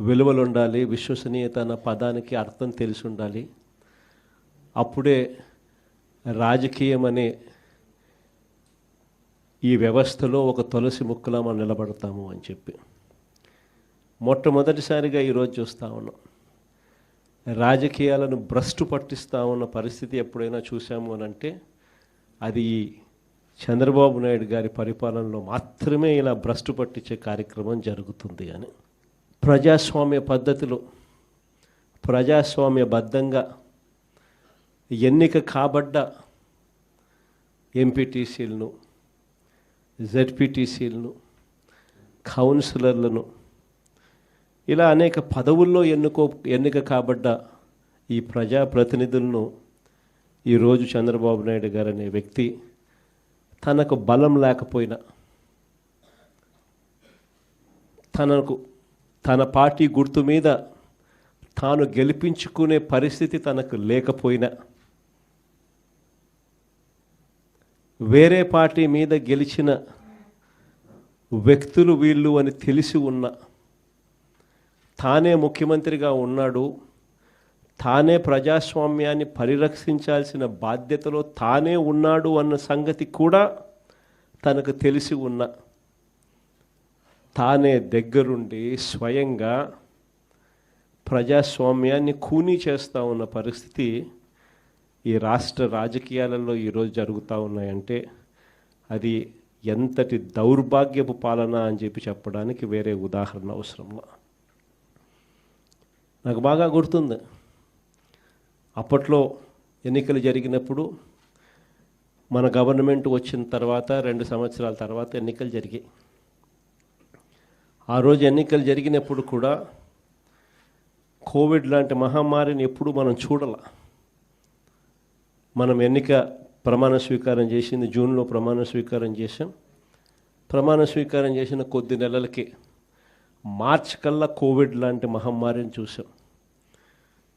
విలువలు ఉండాలి విశ్వసనీయత అన్న పదానికి అర్థం తెలిసి ఉండాలి అప్పుడే రాజకీయం అనే ఈ వ్యవస్థలో ఒక తులసి ముక్కలా మనం నిలబడతాము అని చెప్పి. మొట్టమొదటిసారిగా ఈరోజు చూస్తూ ఉన్నాం. రాజకీయాలను భ్రష్టు పట్టిస్తూ ఉన్న పరిస్థితి ఎప్పుడైనా చూసాము అని అంటే అది ఈ చంద్రబాబు నాయుడు గారి పరిపాలనలో మాత్రమే ఇలా భ్రష్టు పట్టించే కార్యక్రమం జరుగుతుంది అని. ప్రజాస్వామ్య పద్ధతిలో ప్రజాస్వామ్యబద్ధంగా ఎన్నిక కాబడ్డ ఎంపీటీసీలను జెడ్పీటీసీలను కౌన్సిలర్లను ఇలా అనేక పదవుల్లో ఎన్నుకో ఎన్నిక కాబడ్డ ఈ ప్రజాప్రతినిధులను ఈరోజు చంద్రబాబు నాయుడు గారు అనే వ్యక్తి తనకు బలం లేకపోయినా తనకు తన పార్టీ గుర్తు మీద తాను గెలిపించుకునే పరిస్థితి తనకు లేకపోయినా వేరే పార్టీ మీద గెలిచిన వ్యక్తులు వీళ్ళు అని తెలిసి ఉన్న తానే ముఖ్యమంత్రిగా ఉన్నాడు తానే ప్రజాస్వామ్యాన్ని పరిరక్షించాల్సిన బాధ్యతలో తానే ఉన్నాడు అన్న సంగతి కూడా తనకు తెలిసి ఉన్న తానే దగ్గరుండి స్వయంగా ప్రజాస్వామ్యాన్ని కూనీ చేస్తూ ఉన్న పరిస్థితి ఈ రాష్ట్ర రాజకీయాలలో ఈరోజు జరుగుతూ ఉన్నాయంటే అది ఎంతటి దౌర్భాగ్యపు పాలన అని చెప్పి చెప్పడానికి వేరే ఉదాహరణ అవసరంలా నాకు బాగా గుర్తుంది. అప్పట్లో ఎన్నికలు జరిగినప్పుడు మన గవర్నమెంట్ వచ్చిన తర్వాత రెండు సంవత్సరాల తర్వాత ఎన్నికలు జరిగాయి. ఆ రోజు ఎన్నికలు జరిగినప్పుడు కూడా కోవిడ్ లాంటి మహమ్మారిని ఎప్పుడు మనం చూడాల. మనం ఎన్నిక ప్రమాణ స్వీకారం చేసింది జూన్లో ప్రమాణ స్వీకారం చేసాం ప్రమాణ స్వీకారం చేసిన కొద్ది నెలలకి మార్చ్ కల్లా కోవిడ్ లాంటి మహమ్మారిని చూసాం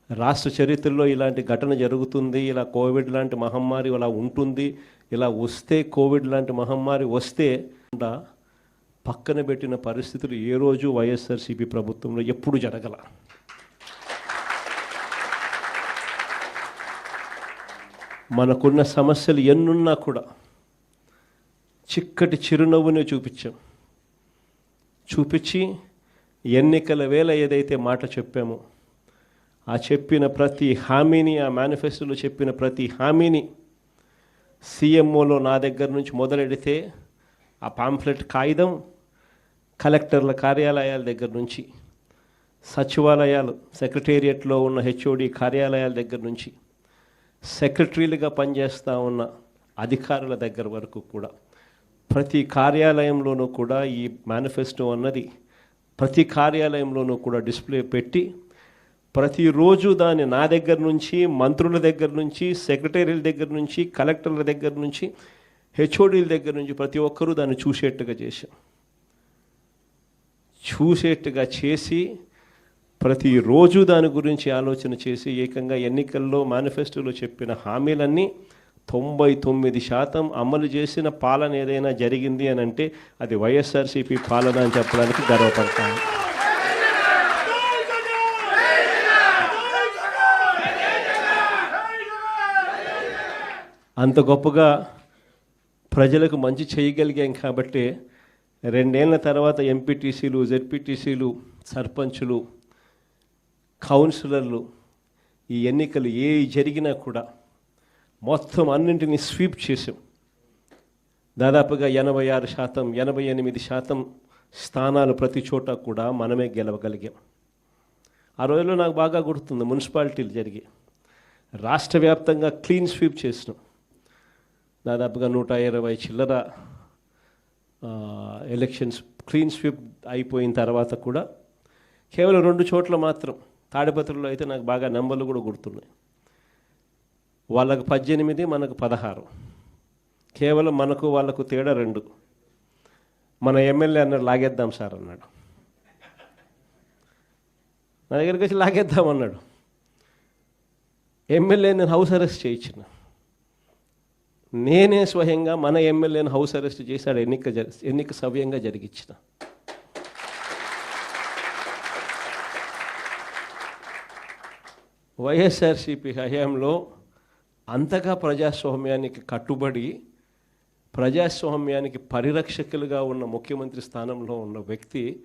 రాష్ట్ర చరిత్రలో ఇలాంటి ఘటన జరుగుతుంది ఇలా కోవిడ్ లాంటి మహమ్మారి ఇలా ఉంటుంది ఇలా వస్తే కోవిడ్ లాంటి మహమ్మారి వస్తే పక్కన పెట్టిన పరిస్థితులు ఏ రోజు వైఎస్ఆర్సీపీ ప్రభుత్వంలో ఎప్పుడు జరగల? మనకున్న సమస్యలు ఎన్నున్నా కూడా చిక్కటి చిరునవ్వునే చూపించాం. చూపించి ఎన్నికల వేళ ఏదైతే మాట చెప్పామో ఆ చెప్పిన ప్రతి హామీని ఆ మేనిఫెస్టోలో చెప్పిన ప్రతి హామీని సీఎంఓలో నా దగ్గర నుంచి మొదలెడితే ఆ పాంఫ్లెట్ కాగితం కలెక్టర్ల కార్యాలయాల దగ్గర నుంచి సచివాలయాలు సెక్రటేరియట్లో ఉన్న హెచ్ఓడి కార్యాలయాల దగ్గర నుంచి సెక్రటరీలుగా పనిచేస్తూ ఉన్న అధికారుల దగ్గర వరకు కూడా ప్రతి కార్యాలయంలోనూ కూడా ఈ మేనిఫెస్టో అన్నది ప్రతి కార్యాలయంలోనూ కూడా డిస్ప్లే పెట్టి ప్రతిరోజు దాన్ని నా దగ్గర నుంచి మంత్రుల దగ్గర నుంచి సెక్రటరీల దగ్గర నుంచి కలెక్టర్ల దగ్గర నుంచి హెచ్ఓడీల దగ్గర నుంచి ప్రతి ఒక్కరూ దాన్ని చూసేట్టుగా చేశాం. చూసేట్టుగా చేసి ప్రతిరోజు దాని గురించి ఆలోచన చేసి ఏకంగా ఎన్నికల్లో మేనిఫెస్టోలో చెప్పిన హామీలన్నీ తొంభై తొమ్మిది శాతం అమలు చేసిన పాలన ఏదైనా జరిగింది అని అంటే అది వైఎస్ఆర్సీపీ పాలన అని చెప్పడానికి గర్వపడతాను. అంత గొప్పగా ప్రజలకు మంచి చేయగలిగాం కాబట్టి రెండేళ్ళ తర్వాత ఎంపీటీసీలు జెడ్పీటీసీలు సర్పంచులు కౌన్సిలర్లు ఈ ఎన్నికలు ఏ జరిగినా కూడా మొత్తం అన్నింటినీ స్వీప్ చేసాం దాదాపుగా ఎనభై ఆరు శాతం ఎనభై ఎనిమిది శాతం స్థానాలు ప్రతి చోట కూడా మనమే గెలవగలిగాం. ఆ రోజుల్లో నాకు బాగా గుర్తుంది మున్సిపాలిటీలు జరిగి రాష్ట్ర వ్యాప్తంగా క్లీన్ స్వీప్ చేసినాం. దాదాపుగా నూట ఇరవై చిల్లర ఎలక్షన్స్ క్లీన్ స్వీప్ అయిపోయిన తర్వాత కూడా కేవలం రెండు చోట్ల మాత్రం తాడిపత్రిలో అయితే నాకు బాగా నెంబర్లు కూడా గుర్తున్నాయి. వాళ్ళకు పద్దెనిమిది మనకు పదహారు. కేవలం మనకు వాళ్ళకు తేడా రెండు. మన ఎమ్మెల్యే అన్నాడు లాగేద్దాం సార్ అన్నాడు. నా దగ్గరికి వచ్చి లాగేద్దాం అన్నాడు. ఎమ్మెల్యే నేను హౌస్ అరెస్ట్ చేయించిన. నేనే స్వయంగా మన ఎమ్మెల్యేని హౌస్ అరెస్ట్ చేశాడు ఎన్నిక ఎన్నిక సవ్యంగా జరిగించిన. వైఎస్ఆర్సీపీ హయాంలో అంతగా ప్రజాస్వామ్యానికి కట్టుబడి ప్రజాస్వామ్యానికి పరిరక్షకులుగా ఉన్న ముఖ్యమంత్రి స్థానంలో ఉన్న వ్యక్తి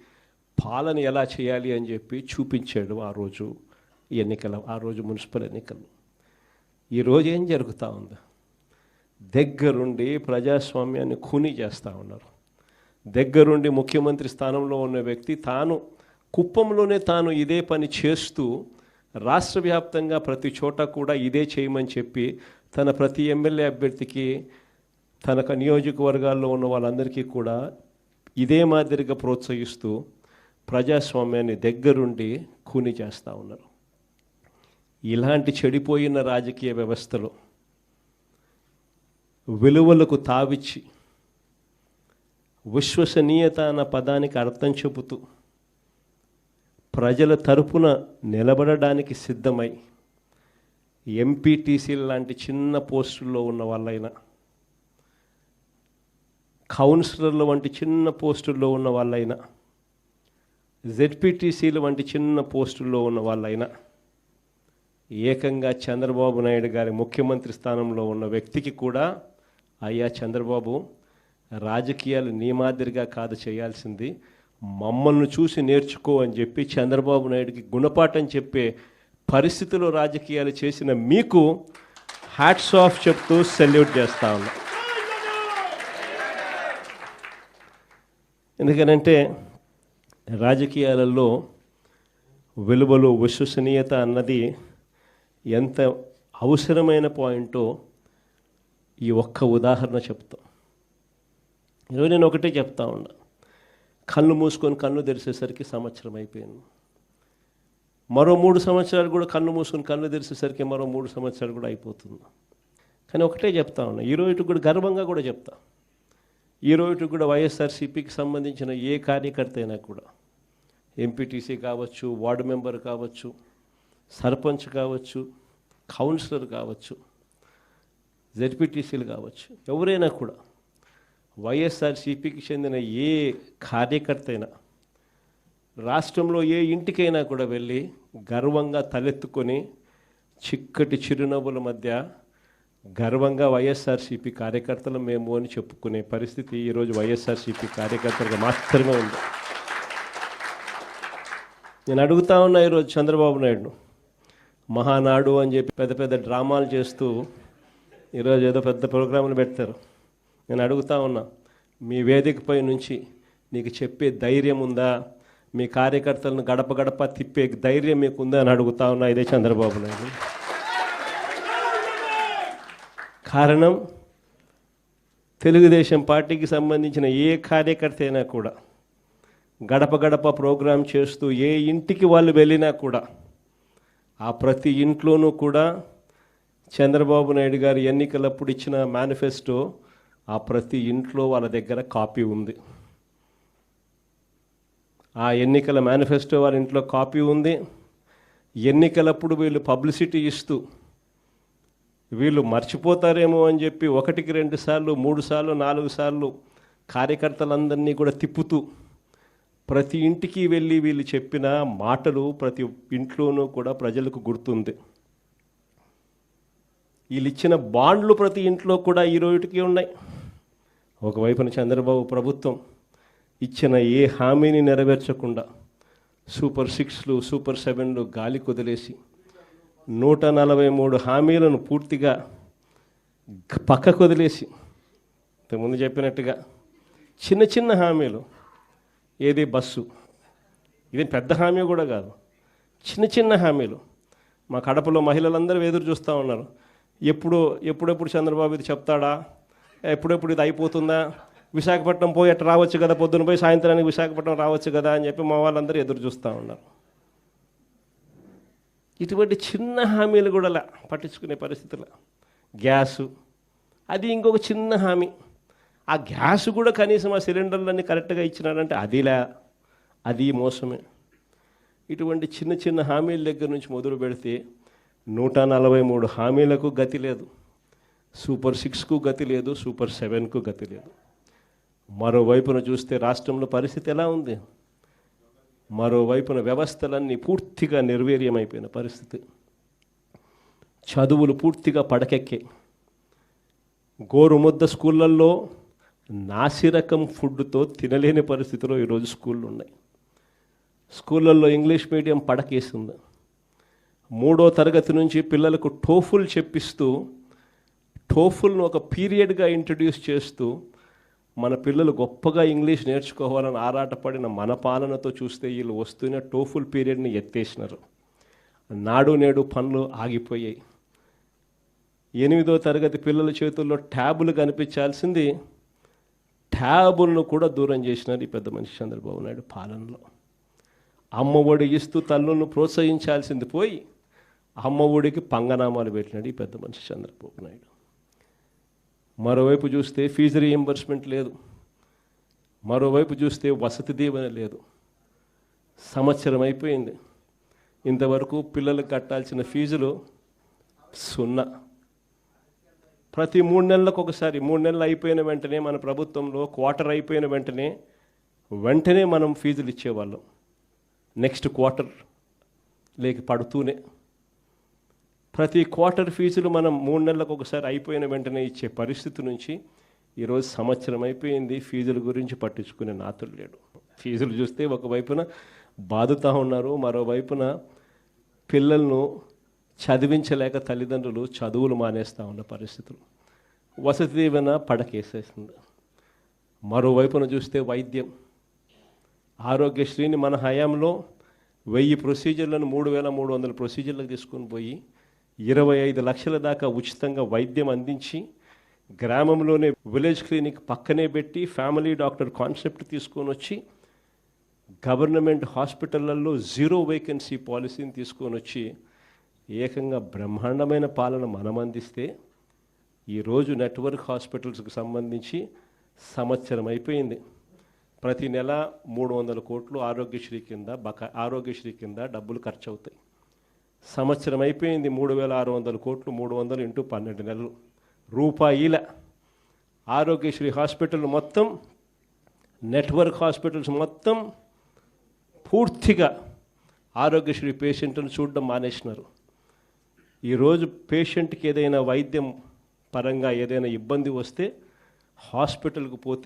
పాలన ఎలా చేయాలి అని చెప్పి చూపించాడు ఆ రోజు ఎన్నికల ఆ రోజు మున్సిపల్ ఎన్నికలు. ఈరోజు ఏం జరుగుతూ ఉంది? దగ్గరుండి ప్రజాస్వామ్యాన్ని ఖూనీ చేస్తూ ఉన్నారు. దగ్గరుండి ముఖ్యమంత్రి స్థానంలో ఉన్న వ్యక్తి తాను కుప్పంలోనే తాను ఇదే పని చేస్తూ రాష్ట్ర వ్యాప్తంగా ప్రతి చోట కూడా ఇదే చేయమని చెప్పి తన ప్రతి ఎమ్మెల్యే అభ్యర్థికి తన నియోజకవర్గాల్లో ఉన్న వాళ్ళందరికీ కూడా ఇదే మాదిరిగా ప్రోత్సహిస్తూ ప్రజాస్వామ్యాన్ని దగ్గరుండి ఖూనీ చేస్తూ ఉన్నారు. ఇలాంటి చెడిపోయిన రాజకీయ వ్యవస్థలో విలువలకు తావిచ్చి విశ్వసనీయత అన్న పదానికి అర్థం చెబుతూ ప్రజల తరపున నిలబడడానికి సిద్ధమై ఎంపీటీసీ లాంటి చిన్న పోస్టుల్లో ఉన్న వాళ్ళైనా కౌన్సిలర్లు వంటి చిన్న పోస్టుల్లో ఉన్న వాళ్ళైనా జెడ్పీటీసీలు వంటి చిన్న పోస్టుల్లో ఉన్న వాళ్ళైనా ఏకంగా చంద్రబాబు నాయుడు గారి ముఖ్యమంత్రి స్థానంలో ఉన్న వ్యక్తికి కూడా అయ్యా చంద్రబాబు రాజకీయాలు నీ మాదిరిగా కాదు చేయాల్సింది. మమ్మల్ని చూసి నేర్చుకో అని చెప్పి చంద్రబాబు నాయుడికి గుణపాఠం చెప్పే పరిస్థితిలో రాజకీయాలు చేసిన మీకు హ్యాట్స్ ఆఫ్ చెప్తూ సెల్యూట్ చేస్తా ఉన్నా. ఎందుకనంటే రాజకీయాలలో విలువలు విశ్వసనీయత అన్నది ఎంత అవసరమైన పాయింటో ఈ ఒక్క ఉదాహరణ చెప్తాం. ఈరోజు నేను ఒకటే చెప్తా ఉన్నా. కళ్ళు మూసుకొని కన్ను తెరిచేసరికి సంవత్సరం అయిపోయింది. మరో మూడు సంవత్సరాలు కూడా కన్ను మూసుకొని కన్ను తెరిచేసరికి మరో మూడు సంవత్సరాలు కూడా అయిపోతుంది. కానీ ఒకటే చెప్తా ఉన్నా. ఈరోజు కూడా గర్వంగా కూడా చెప్తా. ఈరోజు కూడా వైఎస్ఆర్సీపీకి సంబంధించిన ఏ కార్యకర్త అయినా కూడా ఎంపీటీసీ కావచ్చు వార్డు మెంబర్ కావచ్చు సర్పంచ్ కావచ్చు కౌన్సిలర్ కావచ్చు జడ్పీటీసీలు కావచ్చు ఎవరైనా కూడా వైఎస్ఆర్సీపీకి చెందిన ఏ కార్యకర్త అయినా రాష్ట్రంలో ఏ ఇంటికైనా కూడా వెళ్ళి గర్వంగా తలెత్తుకొని చిక్కటి చిరునవ్వుల మధ్య గర్వంగా వైఎస్ఆర్సీపీ కార్యకర్తలు మేము అని చెప్పుకునే పరిస్థితి ఈరోజు వైఎస్ఆర్సీపీ కార్యకర్తలకు మాత్రమే ఉంది. నేను అడుగుతా ఉన్నా ఈరోజు చంద్రబాబు నాయుడు మహానాడు అని చెప్పి పెద్ద పెద్ద డ్రామాలు చేస్తూ ఈరోజు ఏదో పెద్ద ప్రోగ్రాంలు పెడతారు. నేను అడుగుతా ఉన్నా మీ వేదికపై నుంచి నీకు చెప్పే ధైర్యం ఉందా? మీ కార్యకర్తలను గడప గడప తిప్పే ధైర్యం మీకు ఉందా అని అడుగుతా ఉన్నా ఇదే చంద్రబాబు నాయుడు. కారణం తెలుగుదేశం పార్టీకి సంబంధించిన ఏ కార్యకర్త అయినా కూడా గడప గడప ప్రోగ్రాం చేస్తూ ఏ ఇంటికి వాళ్ళు వెళ్ళినా కూడా ఆ ప్రతి ఇంట్లోనూ కూడా చంద్రబాబు నాయుడు గారు ఎన్నికలప్పుడు ఇచ్చిన మేనిఫెస్టో ఆ ప్రతి ఇంట్లో వాళ్ళ దగ్గర కాపీ ఉంది. ఆ ఎన్నికల మేనిఫెస్టో వాళ్ళ ఇంట్లో కాపీ ఉంది. ఎన్నికలప్పుడు వీళ్ళు పబ్లిసిటీ ఇస్తూ వీళ్ళు మర్చిపోతారేమో అని చెప్పి ఒకటికి రెండు సార్లు మూడు సార్లు నాలుగు సార్లు కార్యకర్తలందరినీ కూడా తిప్పుతూ ప్రతి ఇంటికి వెళ్ళి వీళ్ళు చెప్పిన మాటలు ప్రతి ఇంట్లోనూ కూడా ప్రజలకు గుర్తుంది. వీళ్ళు ఇచ్చిన బాండ్లు ప్రతి ఇంట్లో కూడా ఈ రోజుకి ఉన్నాయి. ఒకవైపున చంద్రబాబు ప్రభుత్వం ఇచ్చిన ఏ హామీని నెరవేర్చకుండా సూపర్ సిక్స్లు సూపర్ సెవెన్లు గాలి కుదిలేసి నూట నలభై మూడు హామీలను పూర్తిగా పక్క పక్కకు వదిలేసి ఇంతకుముందు చెప్పినట్టుగా చిన్న చిన్న హామీలు ఏది బస్సు ఇది పెద్ద హామీ కూడా కాదు చిన్న చిన్న హామీలు. మా కడపలో మహిళలందరూ ఎదురు చూస్తూ ఉన్నారు. ఎప్పుడు ఎప్పుడెప్పుడు చంద్రబాబు ఇది చెప్తాడా? ఎప్పుడెప్పుడు ఇది అయిపోతుందా? విశాఖపట్నం పోయి అట్లా రావచ్చు కదా పొద్దున పోయి సాయంత్రానికి విశాఖపట్నం రావచ్చు కదా అని చెప్పి మా వాళ్ళందరూ ఎదురు చూస్తూ ఉన్నారు. ఇటువంటి చిన్న హామీలు కూడా పట్టించుకునే పరిస్థితులు. గ్యాసు. అది ఇంకొక చిన్న హామీ. ఆ గ్యాస్ కూడా కనీసం ఆ సిలిండర్లన్నీ కరెక్ట్గా ఇచ్చినాడంటే అదిలా అది మోసమే. ఇటువంటి చిన్న చిన్న హామీల దగ్గర నుంచి మొదలు పెడితే నూట నలభై మూడు హామీలకు గతి లేదు. సూపర్ సిక్స్కు గతి లేదు సూపర్ సెవెన్కు గతి లేదు. మరోవైపున చూస్తే రాష్ట్రంలో పరిస్థితి ఎలా ఉంది? మరోవైపున వ్యవస్థలన్నీ పూర్తిగా నిర్వీర్యమైపోయిన పరిస్థితి. చదువులు పూర్తిగా పడకెక్కే. గోరుముద్ద స్కూళ్ళల్లో నాసిరకం ఫుడ్తో తినలేని పరిస్థితిలో ఈరోజు స్కూళ్ళు ఉన్నాయి స్కూళ్ళల్లో ఇంగ్లీష్ మీడియం పడకేసింది. మూడో తరగతి నుంచి పిల్లలకు టోఫుల్ చెప్పిస్తూ టోఫుల్ను ఒక పీరియడ్గా ఇంట్రడ్యూస్ చేస్తూ మన పిల్లలు గొప్పగా ఇంగ్లీష్ నేర్చుకోవాలని ఆరాటపడిన మన పాలనతో చూస్తే వీళ్ళు వస్తూనే టోఫుల్ పీరియడ్ని ఎత్తేసినారు. నాడు నేడు పనులు ఆగిపోయాయి. ఎనిమిదో తరగతి పిల్లల చేతుల్లో ట్యాబులు కనిపించాల్సింది ట్యాబులను కూడా దూరం చేసినారు ఈ పెద్ద మనిషి చంద్రబాబు నాయుడు పాలనలో. అమ్మ ఒడి ఇస్తూ తల్లులను ప్రోత్సహించాల్సింది పోయి అమ్మ ఒడికి పంగనామాలు పెట్టినాడు ఈ పెద్ద మనిషి చంద్రబాబు నాయుడు. మరోవైపు చూస్తే ఫీజు రీఎంబర్స్మెంట్ లేదు. మరోవైపు చూస్తే వసతి దీవెన లేదు. సంవత్సరం అయిపోయింది. ఇంతవరకు పిల్లలకు కట్టాల్సిన ఫీజులు సున్నా. ప్రతి మూడు నెలలకు ఒకసారి మూడు నెలలు అయిపోయిన వెంటనే మన ప్రభుత్వంలో క్వార్టర్ అయిపోయిన వెంటనే వెంటనే మనం ఫీజులు ఇచ్చేవాళ్ళం. నెక్స్ట్ క్వార్టర్ లేక పడుతూనే ప్రతి క్వార్టర్ ఫీజులు మనం మూడు నెలలకు ఒకసారి అయిపోయిన వెంటనే ఇచ్చే పరిస్థితి నుంచి ఈరోజు సంవత్సరం అయిపోయింది. ఫీజుల గురించి పట్టించుకునే నాతులు లేడు. ఫీజులు చూస్తే ఒకవైపున బాధతూ ఉన్నారు. మరోవైపున పిల్లలను చదివించలేక తల్లిదండ్రులు చదువులు మానేస్తూ ఉన్న పరిస్థితులు. వసతి దీవెన పడకేసేసింది. మరోవైపున చూస్తే వైద్యం. ఆరోగ్యశ్రీని మన హయాంలో వెయ్యి ప్రొసీజర్లను మూడు వేల మూడు వందల ప్రొసీజర్లకు తీసుకొని పోయి ఇరవై ఐదు లక్షల దాకా ఉచితంగా వైద్యం అందించి గ్రామంలోనే విలేజ్ క్లినిక్ పక్కనే పెట్టి ఫ్యామిలీ డాక్టర్ కాన్సెప్ట్ తీసుకొని వచ్చి గవర్నమెంట్ హాస్పిటళ్ళలో జీరో వేకెన్సీ పాలసీని తీసుకొని వచ్చి ఏకంగా బ్రహ్మాండమైన పాలన మనం అందిస్తే ఈరోజు నెట్వర్క్ హాస్పిటల్స్కి సంబంధించి సంవత్సరం అయిపోయింది. ప్రతి నెల మూడు వందల కోట్లు ఆరోగ్యశ్రీ కింద బకా ఆరోగ్యశ్రీ కింద డబ్బులు ఖర్చు అవుతాయి సంవత్సరం అయిపోయింది మూడు వేల ఆరు వందల కోట్లు మూడు వందలు ఇంటూ పన్నెండు నెలలు. రూపాయిల. ఆరోగ్యశ్రీ హాస్పిటల్ మొత్తం నెట్వర్క్ హాస్పిటల్స్ మొత్తం పూర్తిగా ఆరోగ్యశ్రీ పేషెంట్ను చూడడం మానేసినారు. ఈరోజు పేషెంట్కి ఏదైనా వైద్యం పరంగా ఏదైనా ఇబ్బంది వస్తే హాస్పిటల్కి పోతే